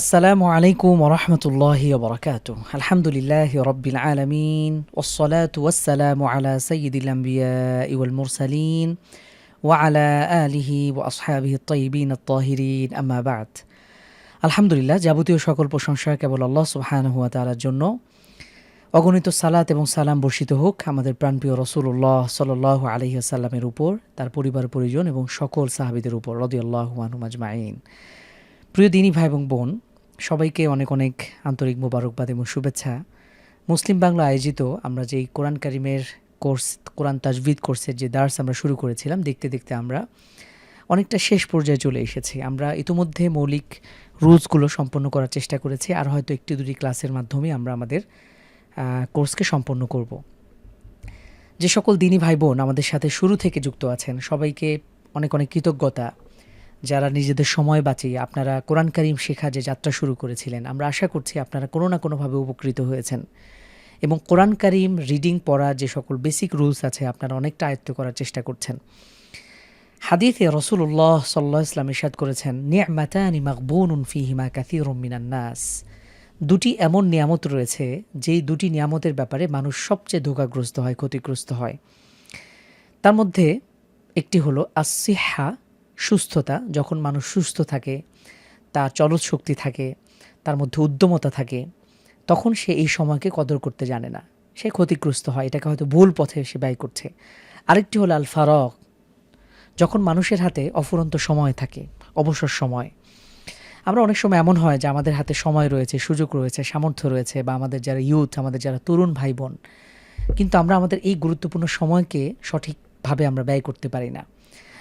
আসসালামু আলাইকুম রহমতুল্লাহ বরকাত আলহামদুলিল্লাহ রব্বিল আলমিন ওসলাত ওয়াসালাম আলা সঈদুলাম্বিয়া ইউল মুরসালিন ওয়ালা আলিহি ও আসহাবিহি তৈবিন তহিরিন আমাবাদ আলহামদুলিল্লাহ, যাবতীয় সকল প্রশংসা কেবল আল্লাহ সুবাহানহুয়া তালার জন্য। অগণিত সালাত এবং সালাম বর্ষিত হোক আমাদের প্রাণপ্রিয় রসুল্লাহ সাল আলহি আসাল্লামের উপর, তার পরিবার, পরিজন এবং সকল সাহাবিদের উপর রদি আল্লাহ আনহুমাজমাইন প্রিয় দিনী ভাই এবং বোন সবাইকে অনেক অনেক আন্তরিক মোবারকবাদ এবং শুভেচ্ছা। মুসলিম বাংলা আয়োজিত আমরা যেই কোরআন কারিমের কোর্স, কোরআন তাজবিদ কোর্সের যে দার্স আমরা শুরু করেছিলাম, দেখতে দেখতে আমরা অনেকটা শেষ পর্যায়ে চলে এসেছি। আমরা ইতিমধ্যে মৌলিক রুলসগুলো সম্পন্ন করার চেষ্টা করেছি, আর হয়তো একটি দুটি ক্লাসের মাধ্যমে আমরা আমাদের কোর্সকে সম্পন্ন করব। যে সকল দিনী ভাই বোন আমাদের সাথে শুরু থেকে যুক্ত আছেন, সবাইকে অনেক অনেক কৃতজ্ঞতা যারা নিজেদের সময় বাঁচিয়ে আপনারা কোরআন করিম শেখা যে যাত্রা শুরু করেছিলেন, আমরা আশা করছি আপনারা কোনো না কোনোভাবে উপকৃত হয়েছেন। এবং কোরআন করিম রিডিং পড়া যে সকল বেসিক রুলস আছে, আপনারা অনেকটা আয়ত্ত করার চেষ্টা করছেন। হাদিসে রসুল্লাহ সাল্লাহ ইসলাম ইরশাদ করেছেন, নিয়ামাতানি মাকবুনুন ফিহিমা কাসিরুম মিনান নাস। দুটি এমন নিয়ামত রয়েছে, যেই দুটি নিয়ামতের ব্যাপারে মানুষ সবচেয়ে ধোকাগ্রস্ত হয়, ক্ষতিগ্রস্ত হয়। তার মধ্যে একটি হলো আসিহা সুস্থতা, যখন মানুষ সুস্থ থাকে, তার চলৎ শক্তি থাকে, তার মধ্যে উদ্যমতা থাকে, তখন সে এই সময়কে কদর করতে জানে না। সে ক্ষতিগ্রস্ত হয়, এটাকে হয়তো ভুল পথে সে ব্যয় করছে। আরেকটি হলো আল ফারক যখন মানুষের হাতে অফুরন্ত সময় থাকে, অবসর সময়, আমরা অনেক সময় এমন হয় যে আমাদের হাতে সময় রয়েছে, সুযোগ রয়েছে, সামর্থ্য রয়েছে, বা আমাদের যারা ইউথ আমাদের যারা তরুণ ভাই বোন কিন্তু আমরা আমাদের এই গুরুত্বপূর্ণ সময়কে সঠিকভাবে আমরা ব্যয় করতে পারি না।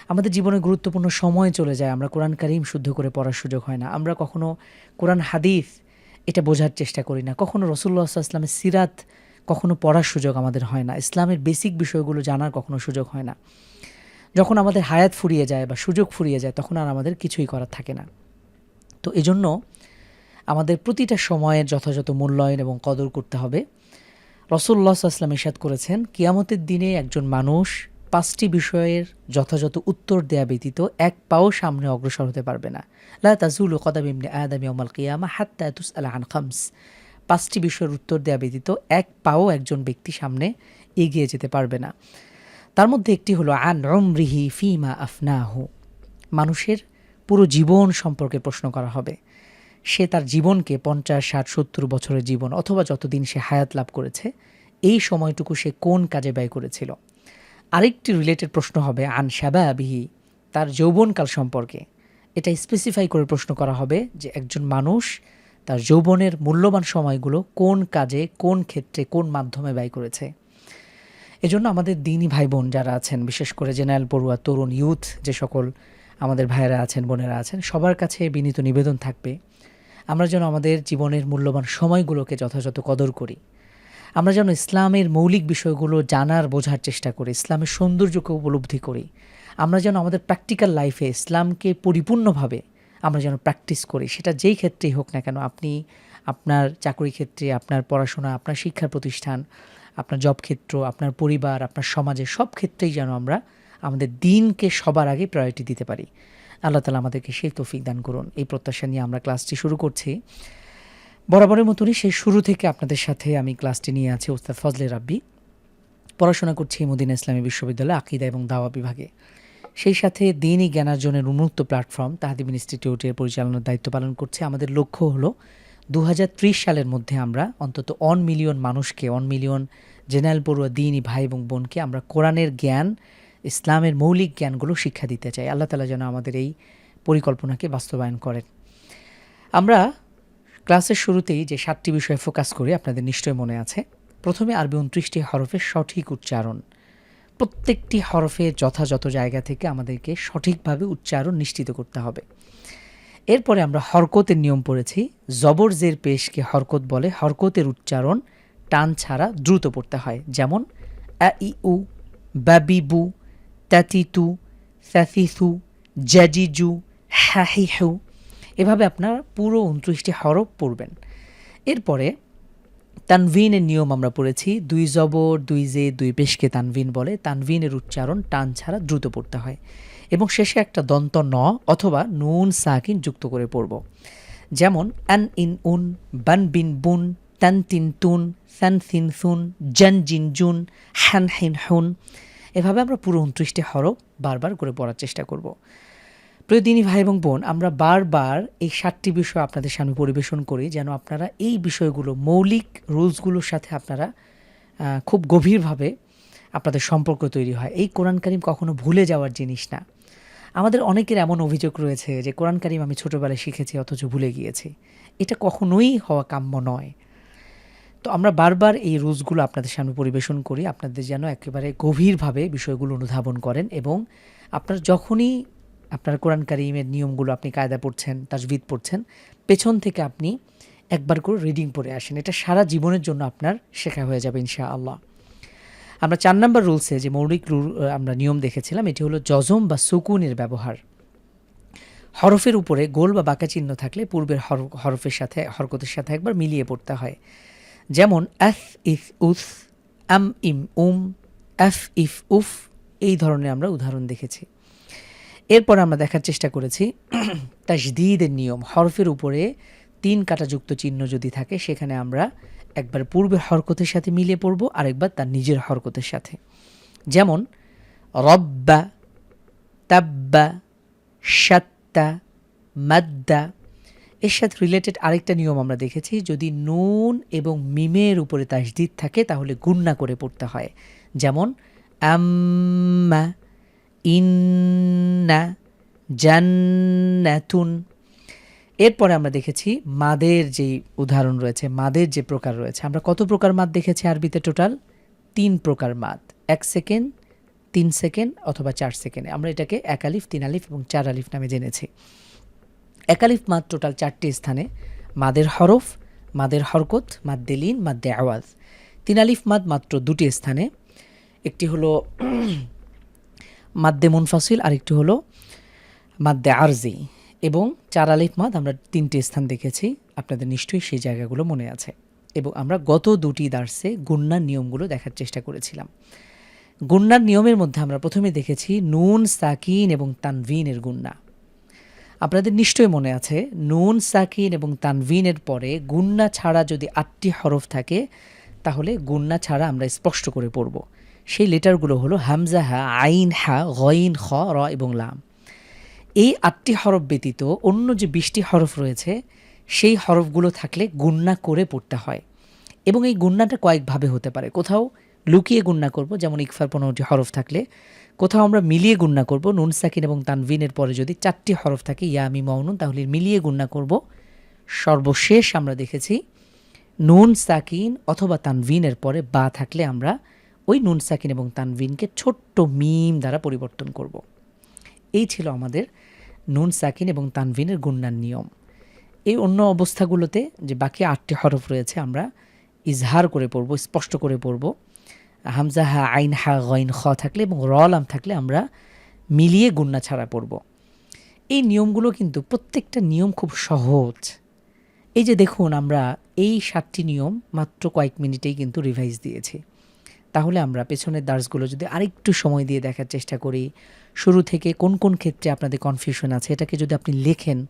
আমাদের জীবনে গুরুত্বপূর্ণ সময় চলে যায়। আমরা কোরআন কারিম শুদ্ধ করে পড়ার সুযোগ হয় না। আমরা কখনো কোরআন হাদিফ এটা বোঝার চেষ্টা করি না। কখনো রসুল্লাহ ইসলামের সিরাত কখনো পড়ার সুযোগ আমাদের হয় না। ইসলামের বেসিক বিষয়গুলো জানার কখনো সুযোগ হয় না। যখন আমাদের হায়াত ফুরিয়ে যায় বা সুযোগ ফুরিয়ে যায়, তখন আর আমাদের কিছুই করার থাকে না। তো এজন্য আমাদের প্রতিটা সময়ের যথাযথ মূল্যায়ন এবং কদর করতে হবে। রসুল্লাহ আসলাম ইসাদ করেছেন, কিয়ামতের দিনে একজন মানুষ পাঁচটি বিষয়ের যথাযথ উত্তর দেয়া ব্যতীত এক পাও সামনে অগ্রসর হতে পারবে না। লা তাজুল কদাম ইমনি আদামি ওমাল কিয়ামা হাত্তা তুস আলা আন খামস। পাঁচটি বিষয়ের উত্তর দেয়া ব্যতীত এক পাও একজন ব্যক্তি সামনে এগিয়ে যেতে পারবে না। তার মধ্যে একটি হলো, আন রমরিহি ফিমা আফনাহু। মানুষের পুরো জীবন সম্পর্কে প্রশ্ন করা হবে। সে তার জীবনকে পঞ্চাশ, ষাট, সত্তর বছরের জীবন অথবা যতদিন সে হায়াত লাভ করেছে, এই সময়টুকু সে কোন কাজে ব্যয় করেছিল? আরেকটি রিলেটেড প্রশ্ন হবে আন শাবাবিহি, তার যৌবনকাল সম্পর্কে। এটা স্পেসিফাই করে প্রশ্ন করা হবে যে একজন মানুষ তার যৌবনের মূল্যবান সময়গুলো কোন কাজে, কোন ক্ষেত্রে, কোন মাধ্যমে ব্যয় করেছে। এজন্য আমাদের দিনী ভাই বোন যারা আছেন, বিশেষ করে জেনারেল পড়ুয়া, তরুণ ইউথ যে সকল আমাদের ভাইয়েরা আছেন, বোনেরা আছেন, সবার কাছে বিনীত নিবেদন থাকবে, আমরা যেন আমাদের জীবনের মূল্যবান সময়গুলোকে যথাযথ কদর করি। আমরা যেন ইসলামের মৌলিক বিষয়গুলো জানার, বোঝার চেষ্টা করি, ইসলামের সৌন্দর্যকে উপলব্ধি করি। আমরা যেন আমাদের প্র্যাকটিক্যাল লাইফে ইসলামকে পরিপূর্ণভাবে আমরা যেন প্র্যাকটিস করি। সেটা যেই ক্ষেত্রেই হোক না কেন, আপনি আপনার চাকরি ক্ষেত্রে, আপনার পড়াশোনা, আপনার শিক্ষা প্রতিষ্ঠান, আপনার জব ক্ষেত্র, আপনার পরিবার, আপনার সমাজে সব ক্ষেত্রেই যেন আমরা আমাদের দিনকে সবার আগে প্রায়োরিটি দিতে পারি। আল্লাহ তালা আমাদেরকে সেই তৌফিক দান করুন। এই প্রত্যাশা নিয়ে আমরা ক্লাসটি শুরু করছি। বরাবরের মতনই সেই শুরু থেকে আপনাদের সাথে আমি ক্লাসটি নিয়ে আছি ওস্তাদ ফজলে রাব্বি। পড়াশোনা করছি মদিনা ইসলামী বিশ্ববিদ্যালয় আকিদা এবং দাওয়া বিভাগে। সেই সাথে দিনই জ্ঞানার্জনের উন্মুক্ত প্ল্যাটফর্ম তাহাদিম ইনস্টিটিউটের পরিচালনার দায়িত্ব পালন করছে। আমাদের লক্ষ্য হলো দু হাজার ত্রিশ সালের মধ্যে আমরা অন্তত অন মিলিয়ন মানুষকে অন মিলিয়ন জেনারেল পড়ুয়া দিনই ভাই এবং বোনকে আমরা কোরআনের জ্ঞান, ইসলামের মৌলিক জ্ঞানগুলো শিক্ষা দিতে চাই। আল্লাহ তালা যেন আমাদের এই পরিকল্পনাকে বাস্তবায়ন করেন। আমরা ক্লাসের শুরুতেই যে সাতটি বিষয়ে ফোকাস করি, আপনাদের নিশ্চয় মনে আছে। প্রথমে আরবি উনত্রিশটি হরফের সঠিক উচ্চারণ। প্রত্যেকটি হরফের যথাযথ জায়গা থেকে আমাদেরকে সঠিকভাবে উচ্চারণ নিশ্চিত করতে হবে। এরপরে আমরা হরকতের নিয়ম পড়েছি। জবর জের পেশকে হরকত বলে। হরকতের উচ্চারণ টান ছাড়া দ্রুত পড়তে হয়। যেমন, আ ই উ বাবিবু তাতিতু স্যাসিসু জ্যাজিজু হ্যাহিহু এভাবে আপনার পুরো উনত্রিশটি হরফ পড়বেন। এরপরে তানভিনের নিয়ম আমরা পড়েছি, দুই জবর, দুই জে, দুই পেশকে তানভিন বলে। তানভিনের উচ্চারণ টান ছাড়া দ্রুত পড়তে হয় এবং শেষে একটা দন্ত ন অথবা নুন সাকিন যুক্ত করে পড়ব। যেমন অ্যান ইন উন, বান বিন বুন, তান তিন তুন, সান সিন সুন, জান জিন জুন হ্যান হিন হুন। এভাবে আমরা পুরো উনত্রিশটি হরফ বারবার করে পড়ার চেষ্টা করব। প্রিয় দিনী ভাই এবং বোন, আমরা বারবার এই সাতটি বিষয় আপনাদের সামনে পরিবেশন করি যেন আপনারা এই বিষয়গুলো, মৌলিক রুলসগুলোর সাথে আপনারা খুব গভীরভাবে আপনাদের সম্পর্ক তৈরি হয়। এই কোরআন কারিম কখনো ভুলে যাওয়ার জিনিস না। আমাদের অনেকের এমন অভিযোগ রয়েছে যে, কোরআন কারিম আমি ছোটোবেলায় শিখেছি, অথচ ভুলে গিয়েছি। এটা কখনোই হওয়া কাম্য নয়। তো আমরা বারবার এই রুলসগুলো আপনাদের সামনে পরিবেশন করি, আপনাদের যেন একেবারে গভীরভাবে বিষয়গুলো অনুধাবন করেন এবং আপনার যখনই আপনার কোরআন কারিমের নিয়মগুলো আপনি কায়দা পড়ছেন, তাজবিদ পড়ছেন, পেছন থেকে আপনি একবার করে রিডিং পড়ে আসেন। এটা সারা জীবনের জন্য আপনার শেখা হয়ে যাবে ইনশা আল্লাহ আমরা চার নম্বর রুলসে যে মৌলিক রুল আমরা নিয়ম দেখেছিলাম, এটি হলো জজম বা সুকুনের ব্যবহার। হরফের উপরে গোল বা বাঁকা চিহ্ন থাকলে পূর্বের হর- হরফের সাথে, হরকতের সাথে একবার মিলিয়ে পড়তে হয়। যেমন এফ ইফ উফ আম ইম উম এফ ইফ উফ এই ধরনের আমরা উদাহরণ দেখেছি। এরপর আমরা দেখার চেষ্টা করেছি তাজদিদের নিয়ম। হরফের উপরে তিন কাটাযুক্ত চিহ্ন যদি থাকে, সেখানে আমরা একবার পূর্বের হরকতের সাথে মিলিয়ে পড়ব, আরেকবার তার নিজের হরকতের সাথে। যেমন, রব্বা, তাব্বা সাত্তা মাদ্দা। এর সাথে রিলেটেড আরেকটা নিয়ম আমরা দেখেছি, যদি নুন এবং মিমের উপরে তাসদিদ থাকে, তাহলে গুন্না করে পড়তে হয়। যেমন, আম্মা ইন্না জান্নাতুন। এরপরে আমরা দেখেছি মাদের যে উদাহরণ রয়েছে, মাদের যে প্রকার রয়েছে। আমরা কত প্রকার মাদ দেখেছি আরবিতে টোটাল? তিন প্রকার মাদ। এক সেকেন্ড, তিন সেকেন্ড অথবা চার সেকেন্ডে। আমরা এটাকে এক আলিফ, তিন আলিফ এবং চার আলিফ নামে জেনেছি। একালিফ মাদ টোটাল চারটি স্থানে। মাদের হরফ, মাদের হরকত মাদ্দে লিন মাদ্দে আওয়াজ তিন আলিফ মাদ মাত্র দুটি স্থানে। একটি হলো মাদ্দে মুনফাসিল, আরেকটি হলো মাদ্দে আরজি এবং চার আলিফ মাদ আমরা তিনটি স্থান দেখেছি। আপনাদের নিশ্চয়ই সেই জায়গাগুলো মনে আছে। এবং আমরা গত দুটি দার্সে গুন্নার নিয়মগুলো দেখার চেষ্টা করেছিলাম। গুন্নার নিয়মের মধ্যে আমরা প্রথমে দেখেছি নুন, সাকিন এবং তানভিনের গুন্না। আপনাদের নিশ্চয়ই মনে আছে, নুন, সাকিন এবং তানভিনের পরে গুন্না ছাড়া যদি আটটি হরফ থাকে, তাহলে গুন্না ছাড়া আমরা স্পষ্ট করে পড়ব। সেই লেটারগুলো হলো হামজা হা, আইন হা গইন খ, র এবং লাম। এই আটটি হরফ ব্যতীত অন্য যে বিশটি হরফ রয়েছে, সেই হরফগুলো থাকলে গুন্না করে পড়তে হয়। এবং এই গুন্নাটা কয়েকভাবে হতে পারে। কোথাও লুকিয়ে গুন্না করব, যেমন ইকফার পনেরোটি হরফ থাকলে। কোথাও আমরা মিলিয়ে গুন্না করব, নুন, সাকিন এবং তানভিনের পরে যদি চারটি হরফ থাকে, ইয়া আমি মৌনুন তাহলে মিলিয়ে গুন্না করব। সর্বশেষ আমরা দেখেছি, নুন, সাকিন অথবা তানভিনের পরে বা থাকলে আমরা ওই নুন সাকিন এবং তানভিনকে ছোট্ট মিম দ্বারা পরিবর্তন করব। এই ছিল আমাদের নুন সাকিন এবং তানভিনের গুন্নার নিয়ম। এই অন্য অবস্থাগুলোতে যে বাকি আটটি হরফ রয়েছে আমরা ইজহার করে পড়ব, স্পষ্ট করে পড়ব। হামজা হা, আইন হা, গইন, খ থাকলে এবং র রলাম থাকলে আমরা মিলিয়ে গুন্না ছাড়া পড়ব। এই নিয়মগুলো কিন্তু প্রত্যেকটা নিয়ম খুব সহজ। এই যে দেখুন, আমরা এই সাতটি নিয়ম মাত্র কয়েক মিনিটেই কিন্তু রিভাইজ দিয়েছি। তাহলে আমরা পেছনের দার্সগুলো যদি আরেকটু সময় দিয়ে দেখার চেষ্টা করি, শুরু থেকে কোন কোন ক্ষেত্রে আপনাদের কনফিউশন আছে, এটাকে যদি আপনি লেখেন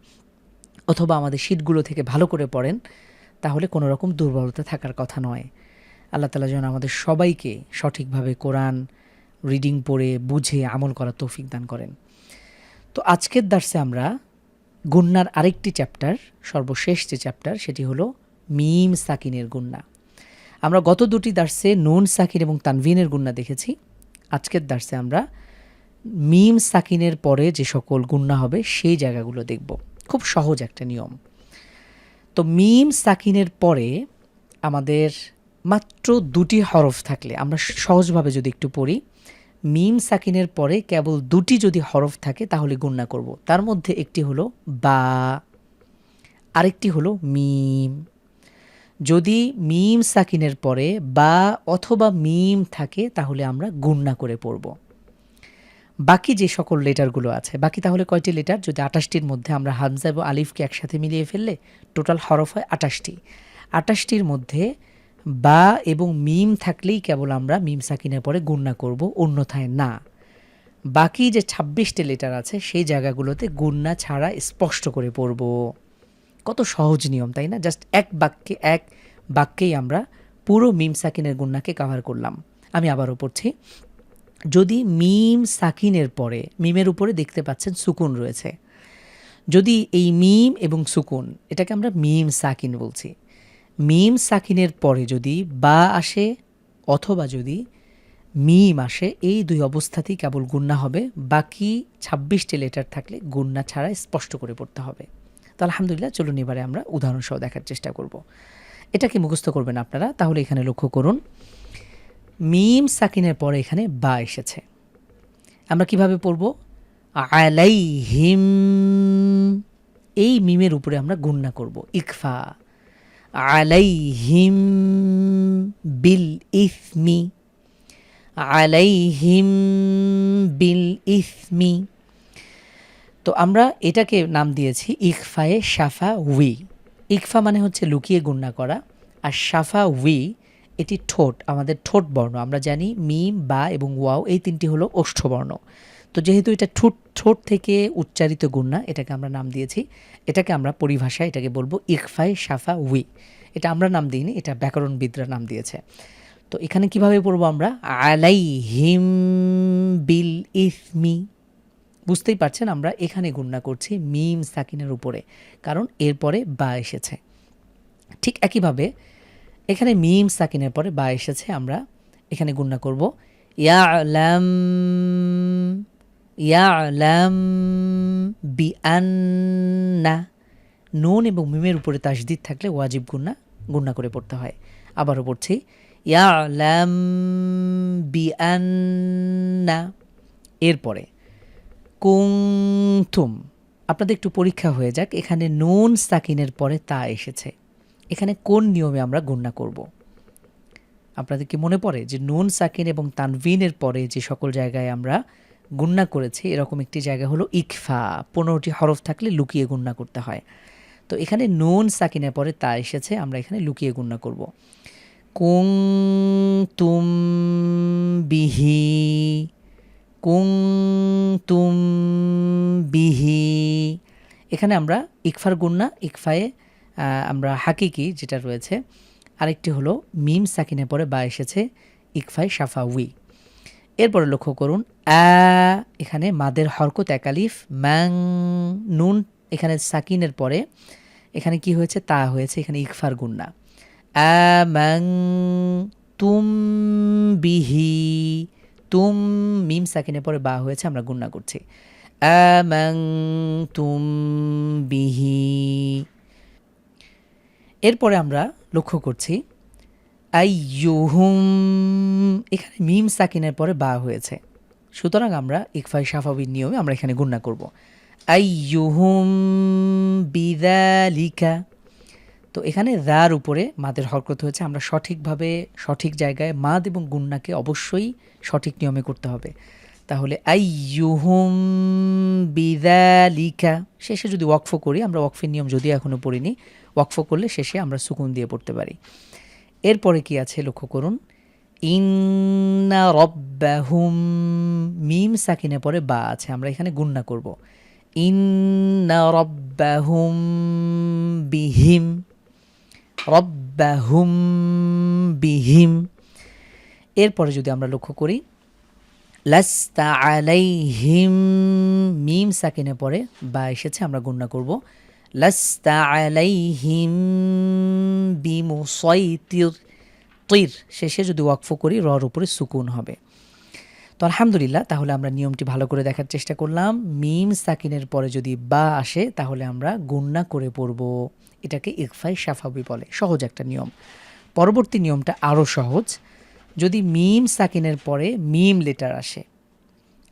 অথবা আমাদের শিটগুলো থেকে ভালো করে পড়েন, তাহলে কোনো রকম দুর্বলতা থাকার কথা নয়। আল্লাহ তালা যেন আমাদের সবাইকে সঠিকভাবে কোরআন রিডিং পড়ে, বুঝে, আমল করার তৌফিক দান করেন। তো আজকের দার্সে আমরা গুন্নার আরেকটি চ্যাপ্টার সর্বশেষ যে চ্যাপ্টার সেটি হলো মিম সাকিনের গুন্না। আমরা গত দুটি দার্সে নুন, সাকিন এবং তানভিনের গুন্না দেখেছি। আজকের দার্সে আমরা মিম, সাকিনের পরে যে সকল গুন্না হবে সেই জায়গাগুলো দেখব। খুব সহজ একটা নিয়ম। তো মিম, সাকিনের পরে আমাদের মাত্র দুটি হরফ থাকলে, আমরা সহজভাবে যদি একটু পড়ি, মিম, সাকিনের পরে কেবল দুটি যদি হরফ থাকে তাহলে গুণনা করব। তার মধ্যে একটি হলো বা, আরেকটি হলো মিম। যদি মিম সাকিনের পরে বা অথবা মিম থাকে, তাহলে আমরা গুণনা করে পড়ব। বাকি যে সকল লেটারগুলো আছে, বাকি তাহলে কয়টি লেটার? যদি আটাশটির মধ্যে আমরা হামজা এবং আলিফকে একসাথে মিলিয়ে ফেললে, টোটাল হরফ হয় আটাশটি। আটাশটির মধ্যে বা এবং মিম থাকলেই কেবল আমরা মিম সাকিনের পরে গুণনা করব, অন্যথায় না। বাকি যে ছাব্বিশটি লেটার আছে, সেই জায়গাগুলোতে গুণনা ছাড়া স্পষ্ট করে পড়ব। কত সহজ নিয়ম, তাই না? জাস্ট এক বাক্যে, এক বাক্যেই আমরা পুরো মিম সাকিনের গুন্নাকে কাভার করলাম। আমি আবারও পড়ছি। যদি মিম সাকিনের পরে, মিমের উপরে দেখতে পাচ্ছেন সুকুন রয়েছে। যদি এই মিম এবং সুকুন, এটাকে আমরা মিম সাকিন বলছি। মিম সাকিনের পরে যদি বা আসে অথবা যদি মিম আসে, এই দুই অবস্থাতেই কেবল গুন্না হবে। বাকি ছাব্বিশটি লেটার থাকলে গুন্না ছাড়া স্পষ্ট করে পড়তে হবে। তো আলহামদুলিল্লাহ, চলুন এবারে আমরা উদাহরণসহ দেখার চেষ্টা করব। এটাকে মুখস্থ করবেন আপনারা? তাহলে এখানে লক্ষ্য করুন। মিম সাকিনের পরে এখানে বা এসেছে। আমরা কীভাবে পড়ব? আলাইহিম। এই মিমের উপরে আমরা গুন্না করব। ইকফা। আলাইহিম বিল ইসমি। আলাইহিম বিল ইসমি। তো আমরা এটাকে নাম দিয়েছি ইকফায়ে শাফা উই। ইকফা মানে হচ্ছে লুকিয়ে গুন্না করা, আর শাফা উই এটি ঠোঁট, আমাদের ঠোঁট বর্ণ। আমরা জানি মিম, বা এবং ওয়াও এই তিনটি হলো ওষ্ঠবর্ণ। তো যেহেতু এটা ঠোঁট ঠোঁট থেকে উচ্চারিত গুন্না এটাকে আমরা নাম দিয়েছি, এটাকে আমরা পরিভাষায় এটাকে বলব ইকফাই শাফা উই। এটা আমরা নাম দিইনি, এটা ব্যাকরণবিদরা নাম দিয়েছে। তো এখানে কীভাবে পড়ব আমরা? আলাই হিম বিল ইসমি বুঝতেই পারছেন আমরা এখানে গুন্না করছি মিম সাকিনের উপরে, কারণ এরপরে বা এসেছে। ঠিক একইভাবে এখানে মিম সাকিনের পরে বা এসেছে আমরা এখানে গুন্না করব ইয়ালাম ইয়ালাম বিআন্না, নুন এবং মিমের উপরে তাসদিদ থাকলে ওয়াজিব গুন্না গুন্না করে পড়তে হয়। আবারও পড়ছি, ইয়ালাম বিআন্না, এরপরে কুংথুম। আপনাদের একটু পরীক্ষা হয়ে যাক, এখানে নুন সাকিনের পরে তা এসেছে। এখানে কোন নিয়মে আমরা গণ্যা করব? আপনাদের কি মনে পড়ে যে নুন সাকিন এবং তানভিনের পরে যে সকল জায়গায় আমরা গুন্না করেছি, এরকম একটি জায়গা হলো ইকফা, পনেরোটি হরফ থাকলে লুকিয়ে গুন্না করতে হয়। তো এখানে নুন সাকিনের পরে তা এসেছে, আমরা এখানে লুকিয়ে গুন্না করব। কুং তুম বিহি কুং তুম বিহি। এখানে আমরা ইকফার গুন্না ইকফায়ে আমরা হাকিকি যেটা রয়েছে, আরেকটি হলো মিম সাকিনে পরে বা এসেছে ইকফাই সাফা উই। এরপরে লক্ষ্য করুন, আ, এখানে মাদের হরকত একালিফ ম্যাং, নুন, এখানে সাকিনের পরে, এখানে কি হয়েছে? তা হয়েছে, এখানে ইকফার গুন্না আ, ম্যাং, তুম বিহি। তুম মিম সাকিনের পরে বা হয়েছে, আমরা গুন্না করছি। তুম বিহি। এরপরে আমরা লক্ষ্য করছি আই আইয়ুহুম, এখানে মিম সাকিনের পরে বা হয়েছে। সুতরাং আমরা ইকফাই সাফাবির নিয়মে আমরা এখানে গুন্না করব। আইয়ুহুম বিদালিকা। তো এখানে দার উপরে মাদের হরকত হয়েছে, আমরা সঠিকভাবে, সঠিক জায়গায় মাদ এবং গুন্নাকে অবশ্যই সঠিক নিয়মে করতে হবে। তাহলে আইয়ুহুম বিদালিকা, শেষে যদি ওয়াকফ করি, আমরা ওয়াকফের নিয়ম যদি এখনও পড়িনি, ওয়াকফ করলে শেষে আমরা সুকুন দিয়ে পড়তে পারি। এরপরে কি আছে লক্ষ্য করুন? ইন্না রব্বাহুম, মিম সাকিনে পরে বা আছে, আমরা এখানে গুন্না করব। ইন্না রব্বাহুম বিহিম রব্বাহুম বিহিম। এরপরে যদি আমরা লক্ষ্য করি, লাস্তা আলাইহিম মিম সাকিনে পরে বা এসেছে আমরা গুন্না করব, লাস্তা আলাইহিম বিমুসাইতির। তির, শেষে যদি ওয়াকফ করি, রর উপরে সুকুন হবে। তো আলহামদুলিল্লাহ, তাহলে আমরা নিয়মটি ভালো করে দেখার চেষ্টা করলাম। মিম সাকিনের পরে যদি বা আসে, তাহলে আমরা গুন্না করে পড়ব। এটাকে ইকফাই সাফাবি বলে। সহজ একটা নিয়ম। পরবর্তী নিয়মটা আরও সহজ। যদি মিম সাকিনের পরে মিম লেটার আসে,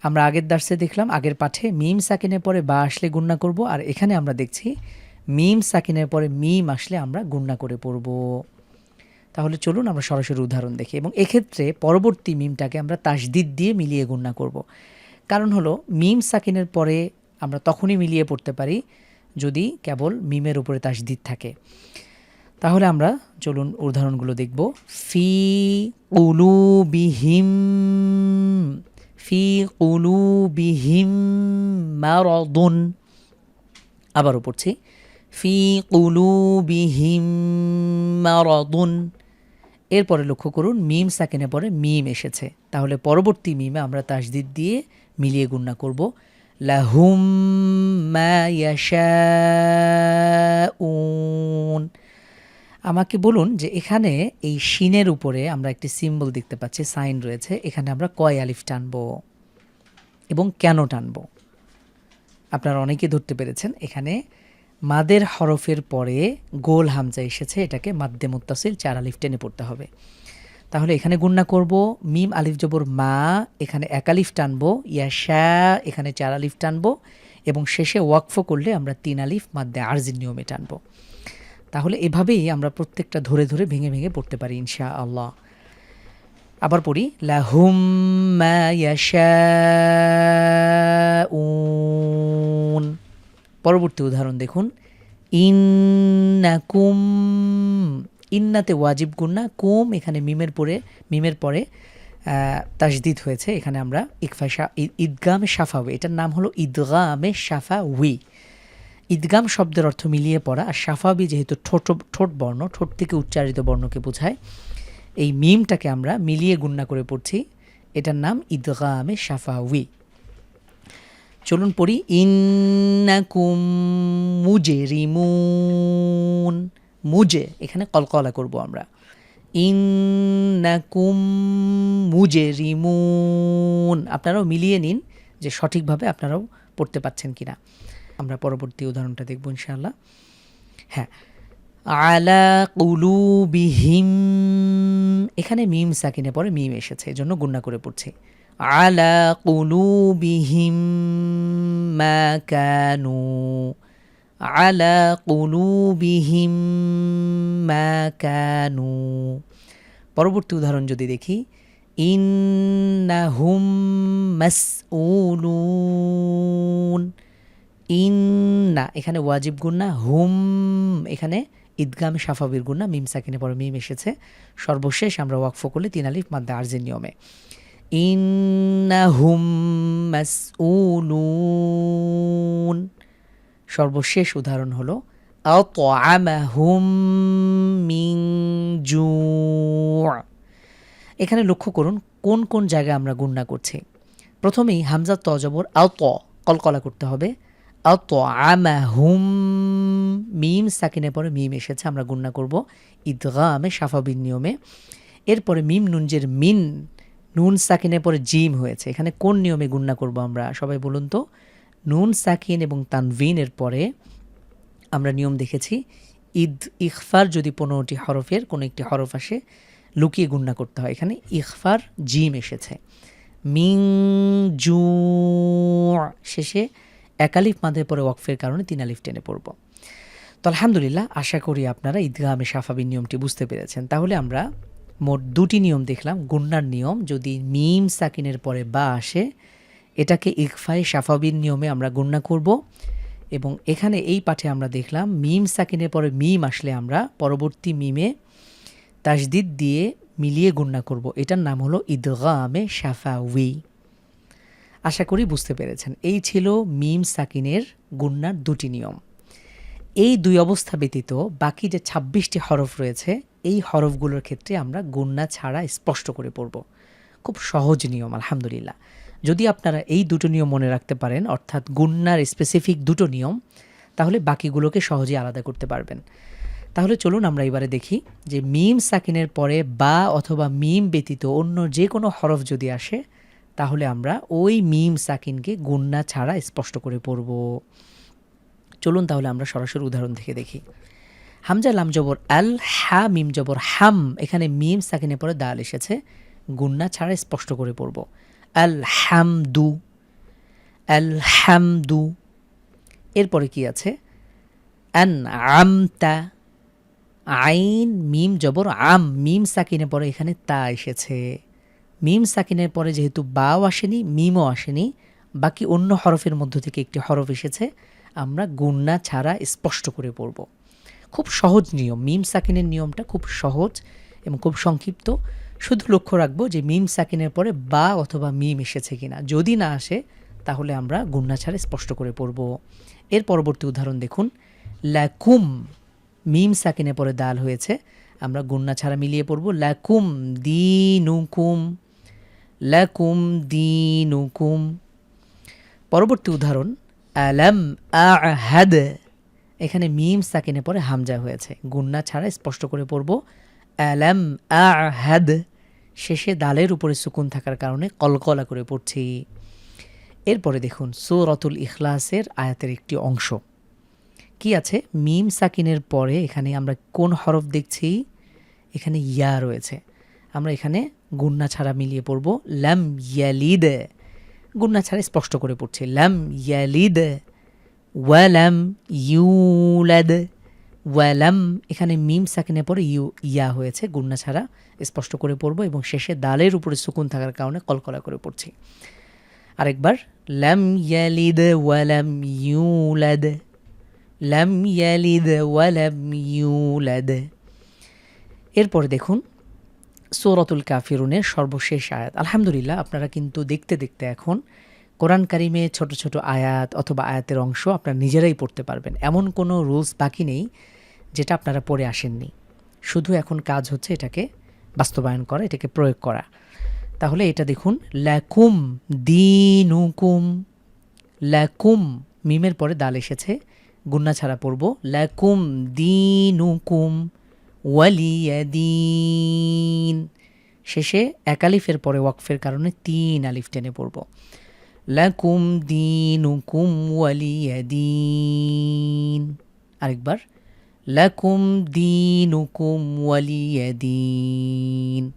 আমরা আগের দার্সে দেখলাম, আগের পাঠে মিম সাকিনের পরে বা আসলে গুন্না করব, আর এখানে আমরা দেখছি, মিম সাকিনের পরে মিম আসলে আমরা গুন্না করে পড়ব। তাহলে চলুন আমরা সরাসরি উদাহরণ দেখি এবং এক্ষেত্রে পরবর্তী মিমটাকে আমরা তাসদিদ দিয়ে মিলিয়ে গুন্না করব। কারণ হলো, মিম সাকিনের পরে আমরা তখনই মিলিয়ে পড়তে পারি যদি কেবল মিমের উপরে তাসদিদ থাকে। তাহলে আমরা চলুন উদাহরণগুলো দেখব। ফি উলু বিহিম ফি কুলুবিহিম মারদুন। আবারও পড়ছি। ফি কুলুবিহিম মারাদুন। এরপরে লক্ষ্য করুন, মিম সাকিনে পরে মিম এসেছে। তাহলে পরবর্তী মিমে আমরা তাসদিদ দিয়ে মিলিয়ে গুণনা করব। লাহুম ইয়াশাউন। আমাকে বলুন যে এখানে এই শিনের উপরে আমরা একটি সিম্বল দেখতে পাচ্ছি, সাইন রয়েছে। এখানে আমরা কয় আলিফ টানবো এবং কেন টানব? আপনারা অনেকে ধরতে পেরেছেন। এখানে মাদের হরফের পরে গোল হামজা এসেছে, এটাকে মাদ্দে মুত্তাসিল চার আলিফ টেনে পড়তে হবে। তাহলে এখানে গুণনা করব, মিম আলিফ জবর মা, এখানে এক আলিফ টানবো ইয়াশা এখানে চার আলিফ টানবো, এবং শেষে ওয়াকফ করলে আমরা তিন আলিফ মাদ্দে আরজির নিয়মে টানবো। তাহলে এভাবেই আমরা প্রত্যেকটা ধরে ধরে ভেঙে ভেঙে পড়তে পারি ইনশা আল্লাহ আবার পড়ি, লাহুম মা ইয়াশাউন পরবর্তী উদাহরণ দেখুন। ইন্নাকুম, ইন্নাতে ওয়াজিব গুন্না কুম এখানে মিমের পরে মিমের পরে তাজদিদ হয়েছে। এখানে আমরা ইকফা শা ঈদগামে সাফাওয়ে এটার নাম হলো ঈদগামে সাফা উই ঈদগাম শব্দের অর্থ মিলিয়ে পড়া, আর সাফাবি যেহেতু ঠোঁট ঠোঁট বর্ণ, ঠোঁট থেকে উচ্চারিত বর্ণকে বোঝায়। এই মিমটাকে আমরা মিলিয়ে গুন্না করে পড়ছি। এটার নাম ঈদগামে সাফাউই চলুন পড়ি, ইন্নাকুম মুজে রিমুন মুজে, এখানে কলকলা করব আমরা। ইন্নাকুম মুজে রিমুন আপনারাও মিলিয়ে নিন যে সঠিকভাবে আপনারাও পড়তে পাচ্ছেন কিনা। আমরা পরবর্তী উদাহরণটা দেখব ইনশাআল্লাহ। হ্যাঁ আলা কুলুবিহিম। এখানে মিম সাকিনে পরে মিম এসেছে, এজন্য গুন্না করে পড়ছে। আলা কুলুবিহিম মা কানু, আলা কুলুবিহিম মা কানু। পরবর্তী উদাহরণ যদি দেখি, ইন্নাহুম মাসউলুন। ইন্না, এখানে ওয়াজিব গুন্না হুম, এখানে ঈদগাম সাফাবির গুন্না মিম সাকিনে পরে মিম এসেছে। সর্বশেষ আমরা ওয়াকফ করলে তিন আলিফ মাদ্দা আরজির নিয়মে। ইন্নাহুম মাসউলুন। সর্বশেষ উদাহরণ হলো, আতআমাহুম মিন জু' এখানে লক্ষ্য করুন, কোন কোন জায়গায় আমরা গুন্না করছি। প্রথমেই হামজা তজবর আত, কলকলা করতে হবে। আত আমাহুম মিম, সাকিনের পরে মিম এসেছে, আমরা গুন্না করব ঈদগামে সাফাবিন নিয়মে। এরপরে মিম, নুনজের মিন নুন সাকিনের পরে জিম হয়েছে। এখানে কোন নিয়মে গুন্না করব আমরা? সবাই বলুন তো। নুন সাকিন এবং তানভিনের পরে আমরা নিয়ম দেখেছি, ঈদ ইখফার যদি পনেরোটি হরফের কোনো একটি হরফ আসে, লুকিয়ে গুন্না করতে হয়। এখানে ইখফার জিম এসেছে। মিং, জু, শেষে একালিফ মাদের পরে ওয়াকফের কারণে তিন আলিফ টেনে পড়ব। তো আলহামদুলিল্লাহ, আশা করি আপনারা ঈদগামে সাফাবির নিয়মটি বুঝতে পেরেছেন। তাহলে আমরা মোট দুটি নিয়ম দেখলাম, গুন্নার নিয়ম, যদি মিম সাকিনের পরে বা আসে, এটাকে ইকফাই সাফাবির নিয়মে আমরা গুন্না করব। এবং এখানে এই পাঠে আমরা দেখলাম, মিম সাকিনের পরে মিম আসলে আমরা পরবর্তী মিমে তাজদিদ দিয়ে মিলিয়ে গুন্না করব। এটার নাম হলো ঈদগামে সাফাউই আশা করি বুঝতে পেরেছেন। এই ছিল মিম সাকিনের গুন্নার দুটি নিয়ম। এই দুই অবস্থা ব্যতীত বাকি যে ছাব্বিশটি হরফ রয়েছে, এই হরফগুলোর ক্ষেত্রে আমরা গুন্না ছাড়া স্পষ্ট করে পড়ব। খুব সহজ নিয়ম, আলহামদুলিল্লাহ। যদি আপনারা এই দুটো নিয়ম মনে রাখতে পারেন, অর্থাৎ গুন্নার স্পেসিফিক দুটো নিয়ম, তাহলে বাকিগুলোকে সহজে আলাদা করতে পারবেন। তাহলে চলুন আমরা এবারে দেখি যে মিম সাকিনের পরে বা অথবা মিম ব্যতীত অন্য যে কোনো হরফ যদি আসে, তাহলে আমরা ওই মিম সাকিনকে গুন্না ছাড়া স্পষ্ট করে পড়ব। চলুন তাহলে আমরা সরাসরি উদাহরণ থেকে দেখি। হামজা লাম জবর আল, হা, মিম জবর হাম, এখানে মিম সাকিনের পরে দাল এসেছে। গুন্না ছাড়া স্পষ্ট করে পড়ব। আল হামদু আল হামদু। এরপরে কি আছে? আন আমতা আইন, মিম জবর আম, মিম সাকিনের পরে এখানে তা এসেছে। মিম সাকিনের পরে যেহেতু বাও আসেনি, মিমও আসেনি, বাকি অন্য হরফের মধ্য থেকে একটি হরফ এসেছে। আমরা গুন্না ছাড়া স্পষ্ট করে পড়ব। খুব সহজ নিয়ম, মিম সাকিনের নিয়মটা খুব সহজ এবং খুব সংক্ষিপ্ত। শুধু লক্ষ্য রাখব যে মিম সাকিনের পরে বা অথবা মিম এসেছে কিনা। যদি না আসে, তাহলে আমরা গুন্না ছাড়া স্পষ্ট করে পড়ব। এর পরবর্তী উদাহরণ দেখুন। ল্যাকুম মিম সাকিনে পরে দাল হয়েছে, আমরা গুন্না ছাড়া মিলিয়ে পড়ব। লাকুম দিনুকুম লাকুম দিনুকুম। পরবর্তী উদাহরণ আলাম আহাদ। এখানে মিম সাকিনে পরে হামজা হয়েছে। গুন্না ছাড়া স্পষ্ট করে পড়ব, আলাম আহাদ। শেষে দালের উপরে সুকুন থাকার কারণে কলকলা করে পড়ছি। এরপরে দেখুন, সুরতুল ইখলাসের আয়াতের একটি অংশ। কি আছে? মিম সাকিনের পরে এখানে আমরা কোন হরফ দেখছি? এখানে ইয়া রয়েছে। আমরা এখানে গুন্না ছাড়া মিলিয়ে পড়ব ল্যাম ইয়ালিদ। গুন্না ছাড়া স্পষ্ট করে পড়ছি। ল্যাম ইয়ালিদ, ওয়ালাম ইউলাদ, ওয়ালাম, এখানে মিম সাকিনের পরে ইউ, ইয়া হয়েছে। গুন্না ছাড়া স্পষ্ট করে পড়ব এবং শেষে দালের উপরে সুকুন থাকার কারণে কলকলা করে পড়ছি। আরেকবার, লাম ইয়ালিদ, ওয়ালাম ইউলাদ, লাম ইয়ালিদ, ওয়ালাম ইউলাদ। এরপরে দেখুন সৌরতুল কাফিরুনের সর্বশেষ আয়াত। আলহামদুলিল্লাহ, আপনারা কিন্তু দেখতে দেখতে এখন কোরআন কারিমে ছোট ছোট আয়াত অথবা আয়াতের অংশ আপনারা নিজেরাই পড়তে পারবেন। এমন কোনো রুলস বাকি নেই যেটা আপনারা পড়ে আসেননি। শুধু এখন কাজ হচ্ছে এটাকে বাস্তবায়ন করা, এটাকে প্রয়োগ করা। তাহলে এটা দেখুন ল্যাকুম দিনুকুম ল্যাকুম মিমের পরে দাল এসেছে, গুন্না ছাড়া পড়ব ল্যাকুম দিনুকুম। ওয়ালিয়াদিন। শেষে একালিফের পরে ওয়াকফের কারণে তিন আলিফ টেনে পড়ব। লাকুম দিনুকুম ওয়ালিয়াদিন। আরেকবার, লাকুম দিনুকুম ওয়ালিয়াদিন।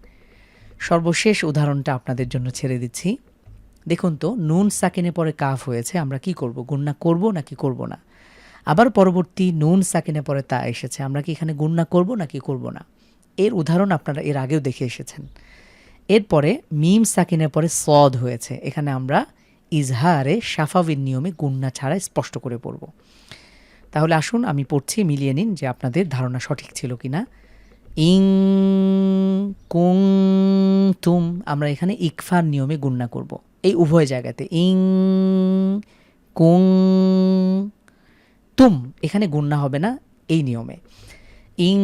সর্বশেষ উদাহরণটা আপনাদের জন্য ছেড়ে দিচ্ছি। দেখুন তো, নুন সাকিনে পরে কাফ হয়েছে, আমরা কি করব? গুন্না করব নাকি করব না? আবার পরবর্তী নুন সাকিনে পরে তা এসেছে। আমরা কি এখানে গুন্না করব নাকি করব না? এর উদাহরণ আপনারা এর আগেও দেখে এসেছেন। এরপরে মিম সাকিনের পরে সদ হয়েছে। এখানে আমরা ইজহারে সাফাবির নিয়মে গুন্না ছাড়া স্পষ্ট করে পড়ব। তাহলে আসুন আমি পড়ছি, মিলিয়ে নিন যে আপনাদের ধারণা সঠিক ছিল কি না ইং কুং তুম আমরা এখানে ইকফার নিয়মে গুন্না করব। এই উভয় জায়গাতে। ইং কুং তুম, এখানে গুন্না হবে না, এই নিয়মে। ইং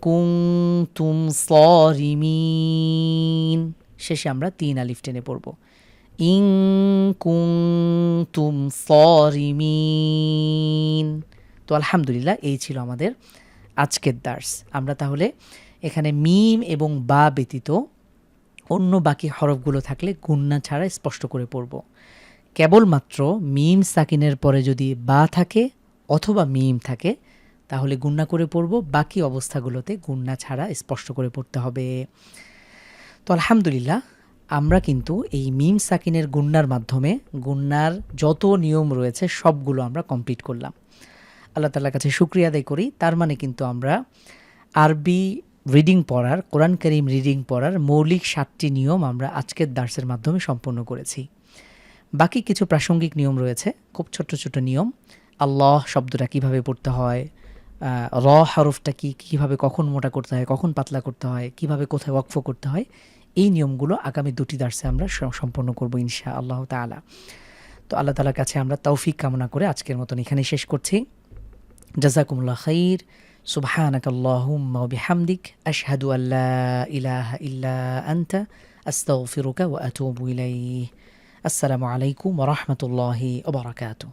কুং তুম সরিমিন। শেষে আমরা তিন আলিফ টেনে পড়ব। ইং কুং তুম সরিমিন। তো আলহামদুলিল্লাহ, এই ছিল আমাদের আজকের দার্স। আমরা তাহলে এখানে মিম এবং বা ব্যতীত অন্য বাকি হরফগুলো থাকলে গুন্না ছাড়া স্পষ্ট করে পড়ব। কেবলমাত্র মিম সাকিনের পরে যদি বা থাকে অথবা মিম থাকে, তাহলে গুন্না করে পড়ব। বাকি অবস্থাগুলোতে গুন্না ছাড়া স্পষ্ট করে পড়তে হবে। তো আলহামদুলিল্লাহ, আমরা কিন্তু এই মিম সাকিনের গুন্নার মাধ্যমে গুন্নার যত নিয়ম রয়েছে, সবগুলো আমরা কমপ্লিট করলাম। আল্লাহ তালার কাছে শুক্রিয়া আদায় করি। তার মানে কিন্তু আমরা আরবি রিডিং পড়ার, কোরআন করিম রিডিং পড়ার মৌলিক সাতটি নিয়ম আমরা আজকের দার্সের মাধ্যমে সম্পন্ন করেছি। বাকি কিছু প্রাসঙ্গিক নিয়ম রয়েছে, খুব ছোট ছোট নিয়ম। আল্লাহ শব্দটা কিভাবে পড়তে হয় র হরফটা কি কীভাবে কখন মোটা করতে হয় কখন পাতলা করতে হয় কিভাবে কোথায় ওয়াকফ করতে হয় এই নিয়মগুলো আগামী দুটি দার্সে আমরা সম্পন্ন করব ইনশা আল্লাহ তালা তো আল্লাহ তালার কাছে আমরা তৌফিক কামনা করে আজকের মতন এখানে শেষ করছি জাজাকুমুল্লাহ খাইর سبحانك اللهم وبحمدك أشهد أن لا إله إلا أنت أستغفرك وأتوب إليه السلام عليكم ورحمة الله وبركاته